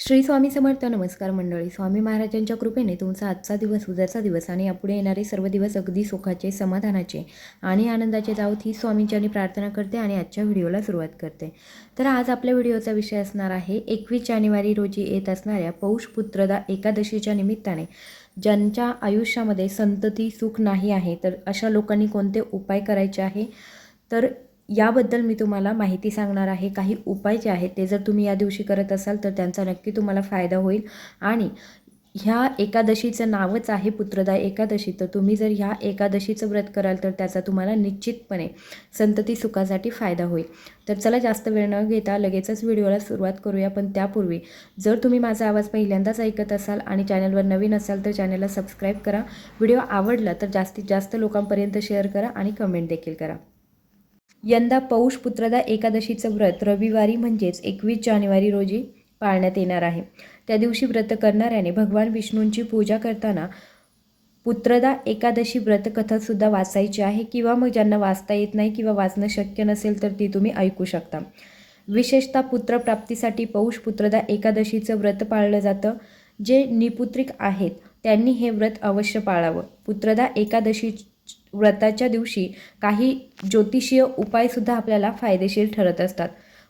श्री स्वामी समर्थ नमस्कार मंडळी. स्वामी महाराजांच्या कृपेने तुमचा आजचा दिवस उद्याचा दिवस आणि यापुढे येणारे सर्व दिवस अगदी सुखाचे समाधानाचे आणि आनंदाचे जावत ही स्वामींच्यानी प्रार्थना करते आणि आजच्या व्हिडिओला सुरुवात करते. तर आज आपल्या व्हिडिओचा विषय असणार आहे एकवीस जानेवारी रोजी येत असणाऱ्या पौष पुत्रदा एकादशीच्या निमित्ताने ज्यांच्या आयुष्यामध्ये संतती सुख नाही आहे तर अशा लोकांनी कोणते उपाय करायचे आहे? तर याबद्दल मी तुम्हाला माहिती सांगणार आहे. काही उपाय जे आहेत ते जर तुम्ही या दिवशी करत असाल तर त्यांचा नक्की तुम्हाला फायदा होईल. आणि ह्या एकादशीचं नावच आहे पुत्रदा एकादशी. तर तुम्ही जर ह्या एकादशीचं व्रत कराल तर त्याचा तुम्हाला निश्चितपणे संतती सुखासाठी फायदा होईल. तर चला जास्त वेळ न घेता लगेचच व्हिडिओला सुरुवात करूया. पण त्यापूर्वी जर तुम्ही माझा आवाज पहिल्यांदाच ऐकत असाल आणि चॅनलवर नवीन असाल तर चॅनलला सबस्क्राईब करा. व्हिडिओ आवडला तर जास्तीत जास्त लोकांपर्यंत शेअर करा आणि कमेंट देखील करा. यंदा पौष पुत्रदा एकादशीचं व्रत रविवारी म्हणजेच एकवीस जानेवारी रोजी पाळण्यात येणार आहे. त्या दिवशी व्रत करणाऱ्याने भगवान विष्णूंची पूजा करताना पुत्रदा एकादशी व्रतकथासुद्धा वाचायची आहे किंवा मग ज्यांना वाचता येत नाही किंवा वाचणं शक्य नसेल तर ती तुम्ही ऐकू शकता. विशेषतः पुत्रप्राप्तीसाठी पौष पुत्रदा एकादशीचं व्रत पाळलं जातं. जे निपुत्रिक आहेत त्यांनी हे व्रत अवश्य पाळावं. पुत्रदा एकादशी व्रताच्या दिवशी काही ज्योतिषीय उपायसुद्धा आपल्याला फायदेशीर ठरत असतात.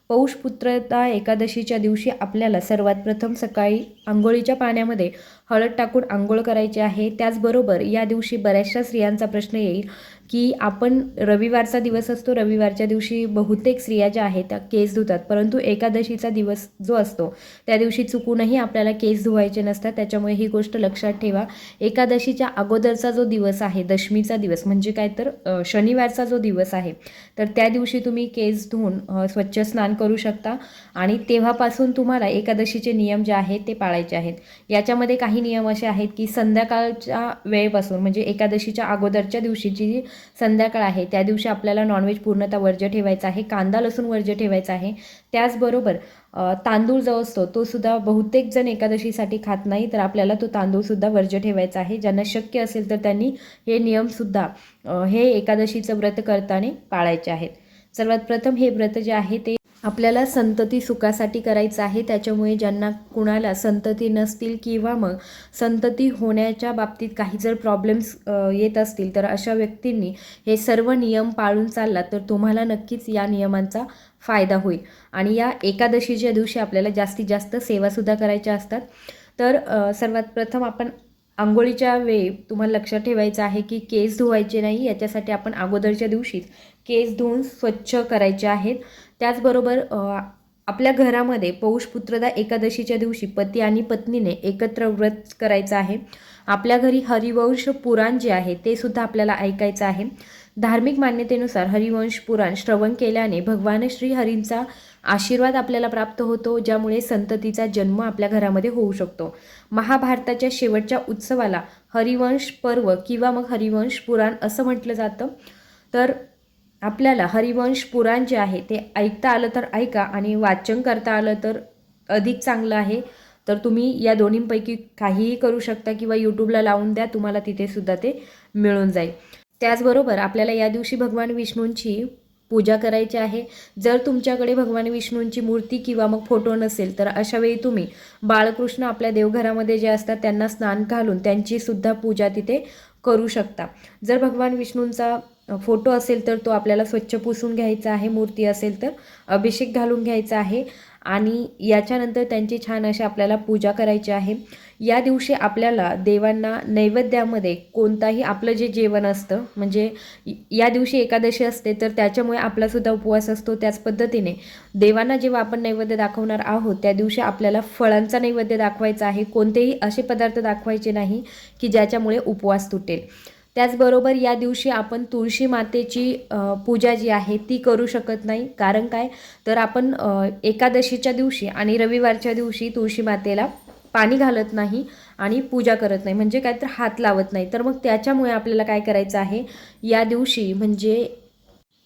पौषपुत्रता एकादशीच्या दिवशी आपल्याला सर्वात प्रथम सकाळी आंघोळीच्या पाण्यामध्ये हळद टाकून आंघोळ करायची आहे. त्याचबरोबर या दिवशी बऱ्याचशा स्त्रियांचा प्रश्न येईल. की आपण रविवारचा दिवस असतो रविवारच्या दिवशी बहुतेक स्त्रिया ज्या आहेत त्या केस धुतात. परंतु एकादशीचा दिवस जो असतो त्या दिवशी चुकूनही आपल्याला केस धुवायचे नसतात. त्याच्यामुळे ही गोष्ट लक्षात ठेवा. एकादशीच्या अगोदरचा जो दिवस आहे दशमीचा दिवस म्हणजे काय तर शनिवारचा जो दिवस आहे तर त्या दिवशी तुम्ही केस धुवून स्वच्छ स्नान करू शकता. आणि तेव्हापासून तुम्हाला एकादशीचे नियम जे आहेत ते पाळायचे आहेत. याच्यामध्ये काही नियम असे आहेत की संध्याकाळच्या वेळेपासून म्हणजे एकादशीच्या अगोदरच्या दिवशीची जी संध्याकाळ आहे. त्या दिवशी आपल्याला नॉनव्हेज पूर्णतः वर्ज्य ठेवायचा आहे. कांदा लसूण वर्ज्य ठेवायचा आहे. त्याचबरोबर तांदूळ जो असतो तो सुद्धा बहुतेक जण एकादशीसाठी खात नाही तर आपल्याला तो तांदूळसुद्धा वर्ज्य ठेवायचा आहे. ज्यांना शक्य असेल तर त्यांनी हे नियमसुद्धा सुद्धा हे एकादशीचं व्रत करताना पाळायचे आहेत. सर्वात प्रथम हे व्रत जे आहे ते आपल्याला संतती सुखासाठी करायचं आहे त्याच्यामुळे ज्यांना कुणाला संतती नसतील किंवा मग संतती होण्याच्या बाबतीत काही जर प्रॉब्लेम्स येत असतील तर अशा व्यक्तींनी हे सर्व नियम पाळून चालला तर तुम्हाला नक्कीच या नियमांचा फायदा होईल. आणि या एकादशीच्या दिवशी आपल्याला जास्तीत जास्त सेवासुद्धा करायच्या असतात. तर सर्वात प्रथम आपण आंघोळीच्या वेळी तुम्हाला लक्षात ठेवायचं आहे की केस धुवायचे नाही याच्यासाठी आपण अगोदरच्या दिवशीच केस धुवून स्वच्छ करायचे आहेत. त्याचबरोबर आपल्या घरामध्ये पौष पुत्रदा एकादशीच्या दिवशी पती आणि पत्नीने एकत्र व्रत करायचं आहे. आपल्या घरी हरिवंश पुराण जे आहे ते सुद्धा आपल्याला ऐकायचं आहे. धार्मिक मान्यतेनुसार हरिवंश पुराण श्रवण केल्याने भगवान श्रीहरींचा आशीर्वाद आपल्याला प्राप्त होतो ज्यामुळे संततीचा जन्म आपल्या घरामध्ये होऊ शकतो. महाभारताच्या शेवटच्या उत्सवाला हरिवंश पर्व किंवा मग हरिवंश पुराण असं म्हटलं जातं. तर आपल्याला हरिवंश पुराण जे आहे ते ऐकता आलं तर ऐका आणि वाचन करता आलं तर अधिक चांगलं आहे. तर तुम्ही या दोन्हींपैकी काहीही करू शकता किंवा यूट्यूबला लावून द्या तुम्हाला तिथेसुद्धा ते मिळून जाईल. त्याचबरोबर आपल्याला या दिवशी भगवान विष्णूंची पूजा करायची आहे. जर तुमच्याकडे भगवान विष्णूंची मूर्ती किंवा मग फोटो नसेल तर अशावेळी तुम्ही बाळकृष्ण आपल्या देवघरामध्ये जे असतात त्यांना स्नान घालून त्यांची सुद्धा पूजा तिथे करू शकता. जर भगवान विष्णूंचा फोटो असेल तर तो आपल्याला स्वच्छ पुसून घ्यायचा आहे मूर्ती असेल तर अभिषेक घालून घ्यायचा आहे आणि याच्यानंतर त्यांची छान अशी आपल्याला पूजा करायची आहे. या दिवशी आपल्याला देवांना नैवेद्यामध्ये कोणताही आपलं जे जेवण असतं म्हणजे या दिवशी एकादशी असते तर त्याच्यामुळे आपलासुद्धा उपवास असतो त्याच पद्धतीने. देवांना जेव्हा आपण नैवेद्य दाखवणार आहोत त्या दिवशी आपल्याला फळांचा नैवेद्य दाखवायचा आहे. कोणतेही असे पदार्थ दाखवायचे नाही की ज्याच्यामुळे उपवास तुटेल. त्याचबरोबर या दिवशी आपण तुळशी मातेची पूजा जी आहे ती करू शकत नाही. कारण काय? तर आपण एकादशीच्या दिवशी आणि रविवारच्या दिवशी तुळशी मातेला पाणी घालत नाही आणि पूजा करत नाही. म्हणजे काय? तर हात लावत नाही. तर मग त्याच्यामुळे आपल्याला काय करायचं आहे? या दिवशी म्हणजे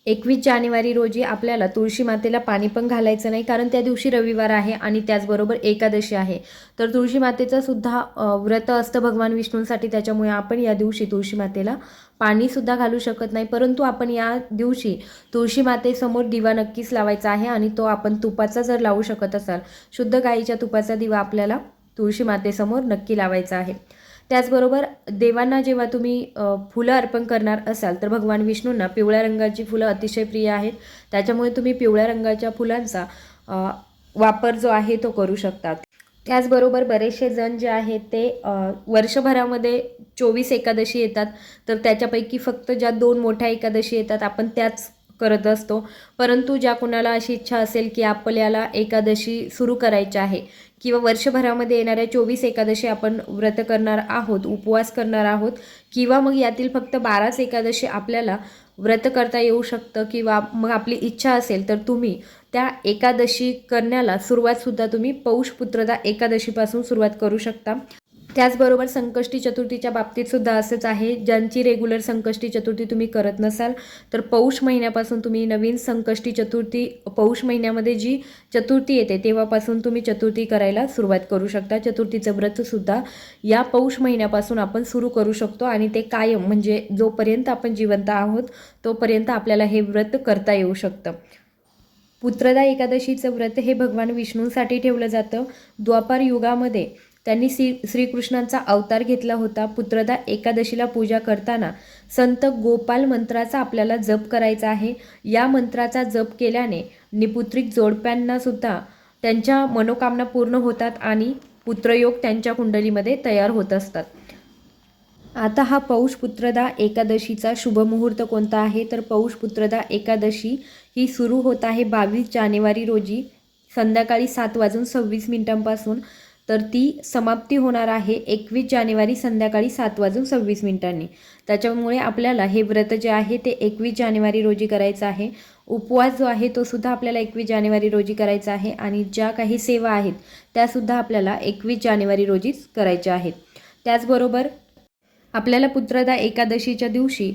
एकवीस जानेवारी रोजी आपल्याला तुळशी मातेला पाणी पण घालायचं नाही कारण त्या दिवशी रविवार आहे आणि त्याचबरोबर एकादशी आहे. तर तुळशी मातेचं सुद्धा व्रत असतं भगवान विष्णूंसाठी त्याच्यामुळे आपण या दिवशी तुळशी मातेला पाणीसुद्धा घालू शकत नाही. परंतु आपण या दिवशी तुळशी मातेसमोर दिवा नक्कीच लावायचा आहे आणि तो आपण तुपाचा जर लावू शकत असाल शुद्ध गाईच्या तुपाचा दिवा आपल्याला तुळशी मातेसमोर नक्की लावायचा आहे. त्याचबरोबर देवांना जेव्हा तुम्ही फुलं अर्पण करणार असाल तर भगवान विष्णूंना पिवळ्या रंगाची फुलं अतिशय प्रिय आहेत. त्याच्यामुळे तुम्ही पिवळ्या रंगाच्या फुलांचा वापर जो आहे तो करू शकतात. त्याचबरोबर बरेचसे जण जे आहेत ते वर्षभरामध्ये चोवीस एकादशी येतात. तर त्याच्यापैकी फक्त ज्या दोन मोठ्या एकादशी येतात आपण त्याच करत असतो. परंतु ज्या कुणाला अशी इच्छा असेल की आपल्याला एकादशी सुरू करायची आहे किंवा वर्षभरामध्ये येणाऱ्या चोवीस एकादशी आपण व्रत करणार आहोत उपवास करणार आहोत किंवा मग यातील फक्त बाराच एकादशी आपल्याला व्रत करता येऊ शकतं किंवा मग आपली इच्छा असेल तर तुम्ही त्या एकादशी करण्याला सुरुवातसुद्धा तुम्ही पौषपुत्रता एकादशीपासून सुरुवात करू शकता. त्याचबरोबर संकष्टी चतुर्थीच्या बाबतीत सुद्धा असंच आहे. ज्यांची रेग्युलर संकष्टी चतुर्थी तुम्ही करत नसाल तर पौष महिन्यापासून तुम्ही नवीन संकष्टी चतुर्थी पौष महिन्यामध्ये जी चतुर्थी येते तेव्हापासून तुम्ही चतुर्थी करायला सुरुवात करू शकता. चतुर्थीचं व्रतसुद्धा या पौष महिन्यापासून आपण सुरू करू शकतो आणि ते कायम म्हणजे जोपर्यंत आपण जिवंत आहोत तोपर्यंत आपल्याला हे व्रत करता येऊ शकतं. पुत्रदा एकादशीचं व्रत हे भगवान विष्णूंसाठी ठेवलं जातं. द्वापार युगामध्ये त्यांनी श्री श्रीकृष्णांचा अवतार घेतला होता. पुत्रदा एकादशीला पूजा करताना संत गोपाल मंत्राचा आपल्याला जप करायचा आहे. या मंत्राचा जप केल्याने निपुत्रिक जोडप्यांना सुद्धा त्यांच्या मनोकामना पूर्ण होतात आणि पुत्रयोग त्यांच्या कुंडलीमध्ये तयार होत असतात. आता हा पौष पुत्रदा एकादशीचा शुभमुहूर्त कोणता आहे? तर पौष पुत्रदा एकादशी ही सुरू होत आहे बावीस जानेवारी रोजी. संध्याकाळी सात वाजून सव्वीस मिनिटांपासून तर ती समाप्ती होणार आहे एकवीस जानेवारी संध्याकाळी सात वाजून सव्वीस मिनिटांनी. त्याच्यामुळे आपल्याला हे व्रत जे आहे ते एकवीस जानेवारी रोजी करायचं आहे. उपवास जो आहे तो सुद्धा आपल्याला एकवीस जानेवारी रोजी करायचा आहे आणि ज्या काही सेवा आहेत त्यासुद्धा आपल्याला एकवीस जानेवारी रोजीच करायच्या आहेत. त्याचबरोबर आपल्याला पुत्रदा एकादशीच्या दिवशी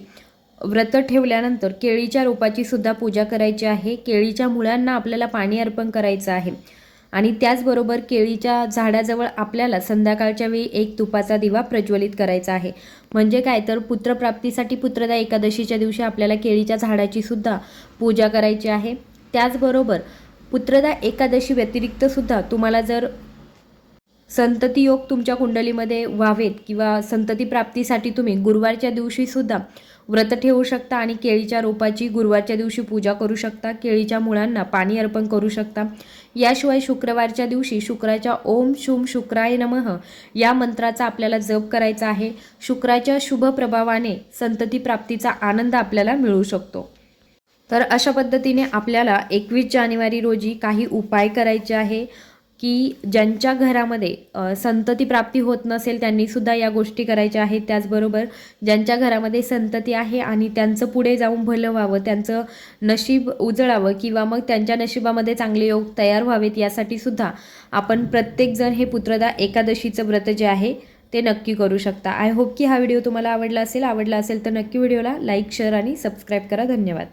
व्रत ठेवल्यानंतर केळीच्या रोपाची सुद्धा पूजा करायची आहे. केळीच्या मुळांना आपल्याला पाणी अर्पण करायचं आहे. आणि त्याचबरोबर केळीच्या झाडाजवळ आपल्याला संध्याकाळच्या वेळी एक तुपाचा दिवा प्रज्वलित करायचा आहे. म्हणजे काय? तर पुत्रप्राप्तीसाठी पुत्रदा एकादशीच्या दिवशी आपल्याला केळीच्या झाडाची सुद्धा पूजा करायची आहे. त्याचबरोबर पुत्रदा एकादशी व्यतिरिक्त सुद्धा तुम्हाला जर संतती योग तुमच्या कुंडलीमध्ये व्हावेत किंवा संतती प्राप्तीसाठी तुम्ही गुरुवारच्या दिवशी सुद्धा व्रत ठेवू शकता आणि केळीच्या रोपाची गुरुवारच्या दिवशी पूजा करू शकता. केळीच्या मुळांना पाणी अर्पण करू शकता. याशिवाय शुक्रवारच्या दिवशी शुक्राच्या ओम शुम शुक्राय नमः या मंत्राचा आपल्याला जप करायचा आहे. शुक्राच्या शुभ प्रभावाने संतती प्राप्तीचा आनंद आपल्याला मिळू शकतो. तर अशा पद्धतीने आपल्याला एकवीस जानेवारी रोजी काही उपाय करायचे आहे. की ज्यांच्या घरामध्ये संतती प्राप्ती होत नसेल त्यांनी सुद्धा या गोष्टी करायच्या आहेत. त्याचबरोबर ज्यांच्या घरामध्ये संतती आहे आणि त्यांचं पुढे जाऊन भलं व्हावं त्यांचं नशीब उजळावं किंवा मग त्यांच्या नशिबामध्ये चांगले योग तयार व्हावेत यासाठी सुद्धा आपण प्रत्येकजण हे पुत्रदा एकादशीचं व्रत जे आहे ते नक्की करू शकता. आय होप की हा व्हिडिओ तुम्हाला आवडला असेल. आवडला असेल तर नक्की व्हिडिओला लाईक शेअर आणि सबस्क्राईब करा. धन्यवाद.